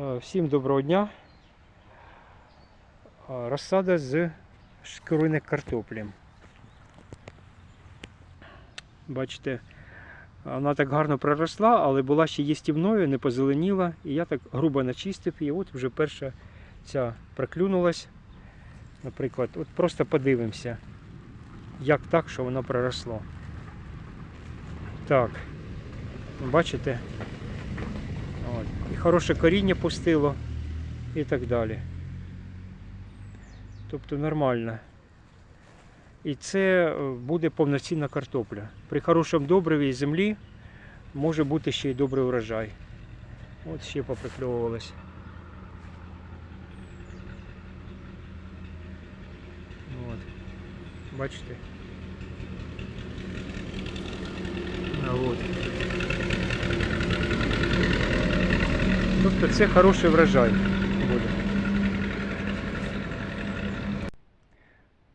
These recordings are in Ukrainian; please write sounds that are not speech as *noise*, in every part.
Е, Всім доброго дня. Е, Розсада з шкуриних картоплі. Бачите, вона так гарно проросла, але була ще їстівною, не позеленіла. І я так грубо начистив, і от вже перша ця проклюнулась. Наприклад, от просто подивимося, як так, що воно проросло. Так, бачите? Хороше коріння пустило і так далі. Тобто нормально. І це е, буде повноцінна картопля. При хорошому добриві землі може бути ще й добрий урожай. От ще поприкльовувалось. От. Бачите? А от. Тобто це хороший врожай буде.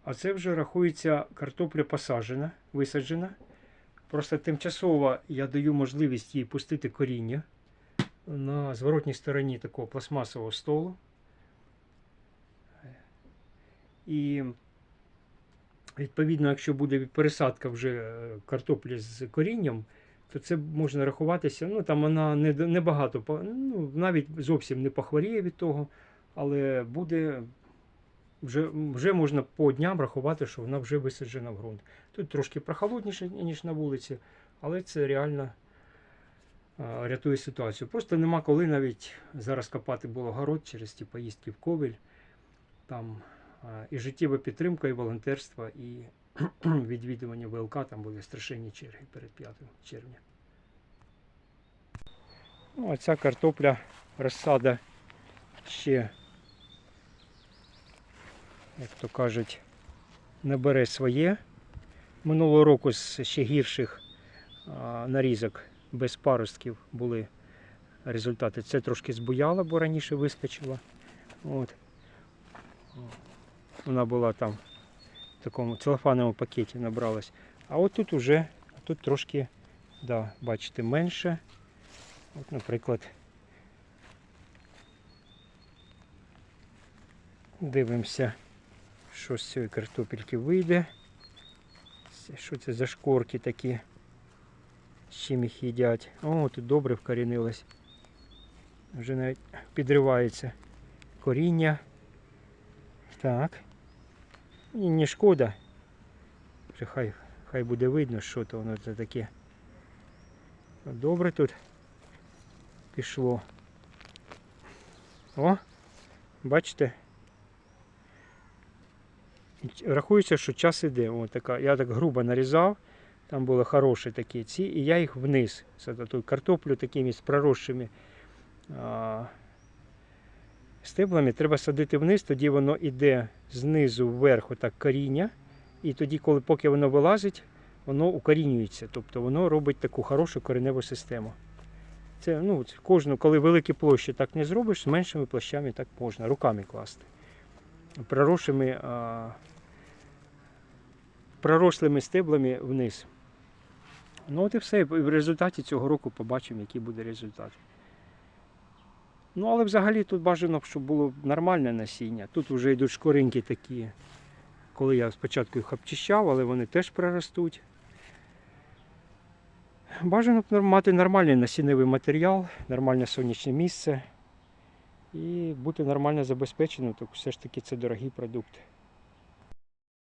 А це вже рахується картопля посаджена, висаджена. Просто тимчасово я даю можливість їй пустити коріння на зворотній стороні такого пластмасового столу. І відповідно, якщо буде пересадка вже е, картоплі з корінням, то це можна рахуватися. Ну там вона не, не багато, ну, навіть зовсім не похворіє від того, але буде вже, вже можна по дням рахувати, що вона вже висаджена в ґрунт. Тут трошки прохолодніше, ніж на вулиці, але це реально а, рятує ситуацію. Просто нема коли навіть зараз копати було город через ті поїздки в Ковель. Там а, і життєва підтримка, і волонтерство, і *clears throat* відвідування ВЛК, там були страшенні черги перед 5 червня. Ну, а картопля розсада ще, як то кажуть, не бере своє. Минулого року з ще гірших а, нарізок без паростків були результати. Це трошки збуяло, бо раніше вискочила. От. Вона була там в такому целофановому пакеті набралась. А от тут уже тут трошки, да, бачите, менше. От, наприклад, дивимося, що з цієї картопельки вийде. Що це за шкорки такі? З чим їх їдять? О, тут добре вкорінилось. Вже навіть підривається коріння. Так. І не шкода. Хай, хай буде видно, що то воно це таке. Добре тут пішло. О, бачите? Рахується, що час іде. О, така, я так грубо нарізав. Там були хороші такі ці, і я їх вниз. Це ту картоплю такими з проросшими стеблами треба садити вниз, тоді воно йде знизу вверх, отак коріння. І тоді, коли поки воно вилазить, воно укорінюється. Тобто воно робить таку хорошу кореневу систему. Це ну, кожну, коли великі площі так не зробиш, з меншими площами так можна, руками класти. Проросшими, а, пророслими стеблами вниз. Ну от і все. В результаті цього року побачимо, який буде результат. Ну, але взагалі тут бажано, щоб було нормальне насіння. Тут вже йдуть шкоринки такі, коли я спочатку їх обчищав, але вони теж проростуть. Бажано б мати нормальний насінневий матеріал, нормальне сонячне місце і бути нормально забезпеченим, то все ж таки це дорогі продукти.